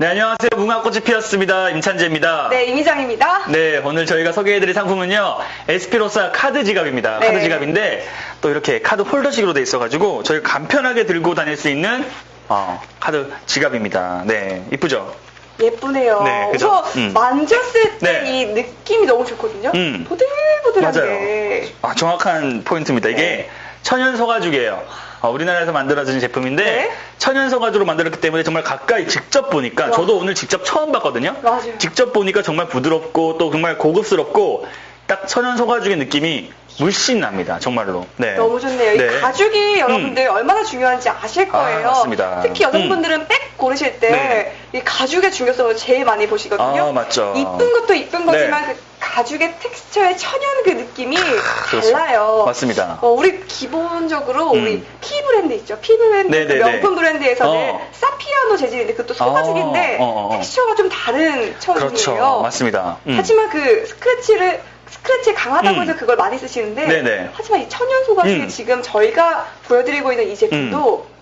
네, 안녕하세요. 무궁화꽃이 피었습니다. 임찬재입니다. 네, 이미정입니다. 네, 오늘 저희가 소개해드릴 상품은요, 에스피로사 카드 지갑입니다. 네. 카드 지갑인데, 또 이렇게 카드 홀더식으로 돼 있어가지고, 저희가 간편하게 들고 다닐 수 있는, 어, 카드 지갑입니다. 네, 이쁘죠? 예쁘네요. 네? 그래서 음. 만졌을 때 네. 이 느낌이 너무 좋거든요. 음. 보들보들한 맞아요. 게. 아, 정확한 포인트입니다. 이게 네. 천연 소가죽이에요. 어, 우리나라에서 만들어진 제품인데 네. 천연 소 가죽으로 만들었기 때문에 정말 가까이 직접 보니까 와. 저도 오늘 직접 처음 봤거든요. 맞아요. 직접 보니까 정말 부드럽고 또 정말 고급스럽고 딱 천연 소가죽의 느낌이 물씬 납니다. 정말로. 네. 너무 좋네요. 네. 이 가죽이 여러분들 얼마나 중요한지 아실 아, 거예요. 맞습니다. 특히 여성분들은 백 고르실 때이 네. 가죽의 중요성을 제일 많이 보시거든요. 아, 맞죠. 이쁜 것도 이쁜 거지만 네. 그 가죽의 텍스처의 천연 그 느낌이 그렇죠. 달라요. 맞습니다. 어, 우리 기본적으로 음. 우리 피 브랜드 있죠. 피 브랜드 그. 명품 브랜드에서는 어. 사피아노 재질인데 그것도 소가죽인데 어, 어, 어, 어. 텍스처가 좀 다른 천이에요. 그렇죠. 맞습니다. 음. 하지만 그 스크래치를 스크래치 강하다고 음. 해서 그걸 많이 쓰시는데 네네. 하지만 이 천연 소가죽이 음. 지금 저희가 보여드리고 있는 이 제품도 와,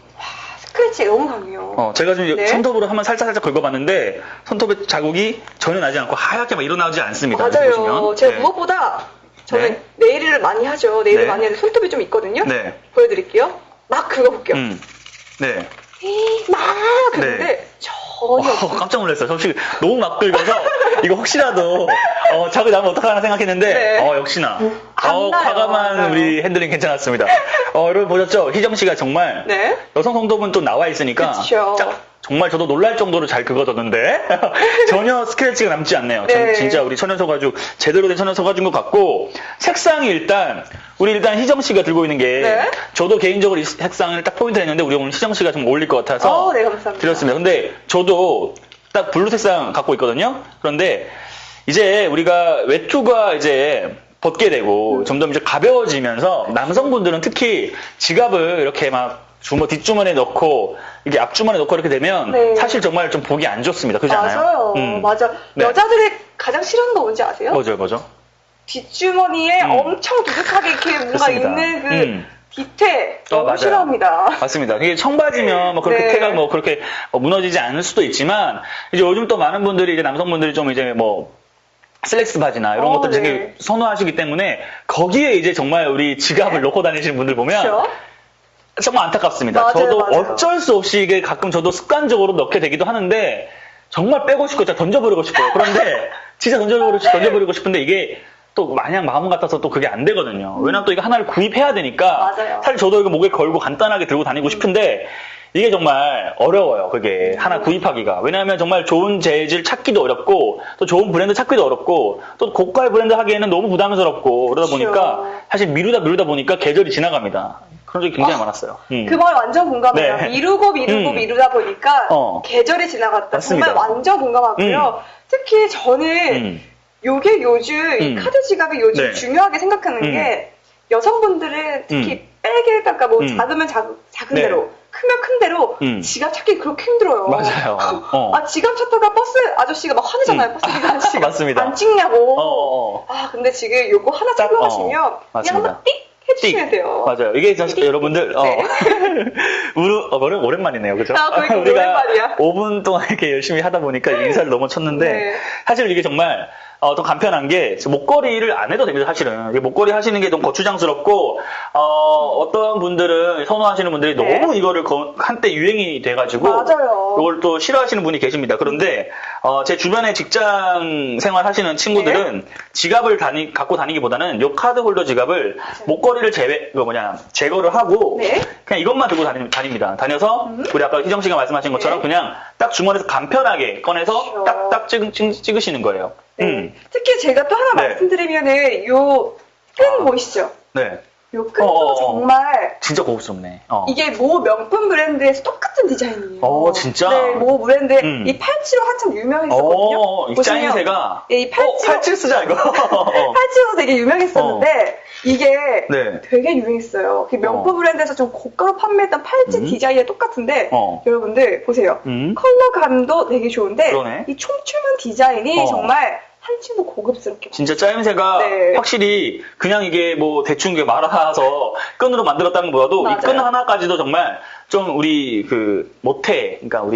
스크래치가 너무 강해요. 어, 제가 지금 네. 손톱으로 한번 살짝 살짝 긁어봤는데 손톱에 자국이 전혀 나지 않고 하얗게 막 일어나지 않습니다. 이렇게 맞아요. 제가 네. 무엇보다 저는 네. 네일을 많이 하죠. 네일을 네. 많이 하는데 손톱이 좀 있거든요. 네. 보여드릴게요. 막 긁어볼게요. 음. 네. 막 긁는데 네. 전혀 어. 깜짝 놀랐어요. 혹시 너무 막 긁어서 이거 혹시라도 어, 자국 나면 어떡하나 생각했는데 네. 어, 역시나 안 어, 나요, 안 과감한. 우리 핸들링 괜찮았습니다. 어, 여러분 보셨죠? 희정 씨가 정말 네. 여성 성도분 또 나와 있으니까. 짝- 정말 저도 놀랄 정도로 잘 긁어졌는데 전혀 스크래치가 남지 않네요. 네. 전 진짜 우리 천연소 가죽 제대로 된 천연소 가죽인 것 같고 색상이 일단 우리 일단 희정 씨가 들고 있는 게 네. 저도 개인적으로 이 색상을 딱 포인트 했는데 우리 오늘 희정 씨가 좀 어울릴 것 같아서 어, 네, 감사합니다. 드렸습니다. 근데 저도 딱 블루 색상 갖고 있거든요. 그런데 이제 우리가 외투가 이제 벗게 음. 되고 점점 이제 가벼워지면서 남성분들은 특히 지갑을 이렇게 막 주머 뒷주머니에 넣고 이게 앞주머니에 넣고 이렇게 되면 네. 사실 정말 좀 보기 안 좋습니다. 그렇지 않아요? 맞아요. 음. 맞아. 네. 여자들이 가장 싫어하는 거 뭔지 아세요? 뭐죠, 뭐죠? 뒷주머니에 음. 엄청 두둑하게 이렇게 뭔가 그렇습니다. 있는 그 음. 디테일 어, 너무 맞아요. 싫어합니다. 맞습니다. 이게 청바지면 뭐 그렇게 네. 태가 뭐 그렇게 어, 무너지지 않을 수도 있지만 이제 요즘 또 많은 분들이 이제 남성분들이 좀 이제 뭐 슬랙스 바지나 이런 어, 것들 되게 네. 선호하시기 때문에 거기에 이제 정말 우리 지갑을 네. 넣고 다니시는 분들 보면 그렇죠? 정말 안타깝습니다. 맞아요, 저도 맞아요. 어쩔 수 없이 이게 가끔 저도 습관적으로 넣게 되기도 하는데 정말 빼고 싶고 진짜 던져버리고 싶어요. 그런데 진짜 던져버리고, 싶- 던져버리고 싶은데 이게 또 마냥 마음 같아서 또 그게 안 되거든요. 왜냐면 또 이거 하나를 구입해야 되니까 맞아요. 사실 저도 이거 목에 걸고 간단하게 들고 다니고 싶은데 이게 정말 어려워요. 그게 하나 구입하기가. 왜냐하면 정말 좋은 재질 찾기도 어렵고 또 좋은 브랜드 찾기도 어렵고 또 고가의 브랜드 하기에는 너무 부담스럽고 그러다 그렇죠. 보니까 사실 미루다 미루다 보니까 계절이 지나갑니다. 그런 적이 굉장히 많았어요. 음. 그말 완전 공감해요. 네. 미루고 미루고 음. 미루다 보니까 어. 계절이 지나갔다. 맞습니다. 정말 완전 공감하고요. 특히 저는 음. 요게 요즘 이 음. 카드 지갑이 요즘 네. 중요하게 생각하는 음. 게 여성분들은 특히 빼게 깎아 뭐 음. 작으면 작, 작은 네. 대로 크면 큰 대로 음. 지갑 찾기 그렇게 힘들어요. 맞아요. 어. 아 지갑 찾다가 버스 아저씨가 막 화내잖아요. 음. 버스 아저씨가 맞습니다. 안 찍냐고. 어, 어, 어. 아 근데 지금 요거 하나 딱, 착용하시면 어, 그냥 맞습니다. 띡 해주시면 돼요. 맞아요. 이게 사실 띡. 여러분들, 어, 네. 어, 오랜, 오랜만이네요. 그죠? 아, 그러니까 우리가 오랜만이야. 5분 동안 이렇게 열심히 하다 보니까 인사를 넘어쳤는데, 네. 사실 이게 정말, 어, 더 간편한 게, 목걸이를 안 해도 됩니다, 사실은. 목걸이 하시는 게 좀 거추장스럽고, 어, 떤 분들은, 선호하시는 분들이 네. 너무 이거를 거- 한때 유행이 돼가지고, 맞아요. 이걸 또 싫어하시는 분이 계십니다. 그런데 어, 제 주변에 직장 생활 하시는 친구들은 네. 지갑을 다니, 갖고 다니기보다는 요 카드 홀더 지갑을 목걸이를 제외, 그 뭐냐, 제거를 하고 네. 그냥 이것만 들고 다니, 다닙니다. 다녀서 우리 아까 희정 씨가 말씀하신 것처럼 네. 그냥 딱 주머니에서 간편하게 꺼내서 그렇죠. 딱딱 찍, 찍, 찍으시는 거예요. 네. 음. 특히 제가 또 하나 네. 말씀드리면은 요끈 아. 보이시죠? 네. 요 끈도 어어어. 정말 진짜 고급스럽네. 어. 이게 모 명품 브랜드에서 똑같은 디자인이에요. 어, 진짜? 네, 모 브랜드 음. 이 팔찌로 한참 유명했었거든요. 어, 이 보시면 짜임새가. 예, 이 팔찌로 어, 팔찌 쓰자, 이거. 어. 팔찌로 되게 유명했었는데 이게 네. 되게 유행했어요. 그 명품 어. 브랜드에서 좀 고가로 판매했던 팔찌 음. 디자인이 똑같은데 어. 여러분들 보세요. 음. 컬러감도 되게 좋은데 그러네. 이 촘촘한 디자인이 어. 정말 더 고급스럽게 진짜 짜임새가 네. 확실히 그냥 이게 뭐 대충 말아서 끈으로 만들었다는 것보다도 이. 끈 하나까지도 정말 좀 우리 그 모태, 그러니까 우리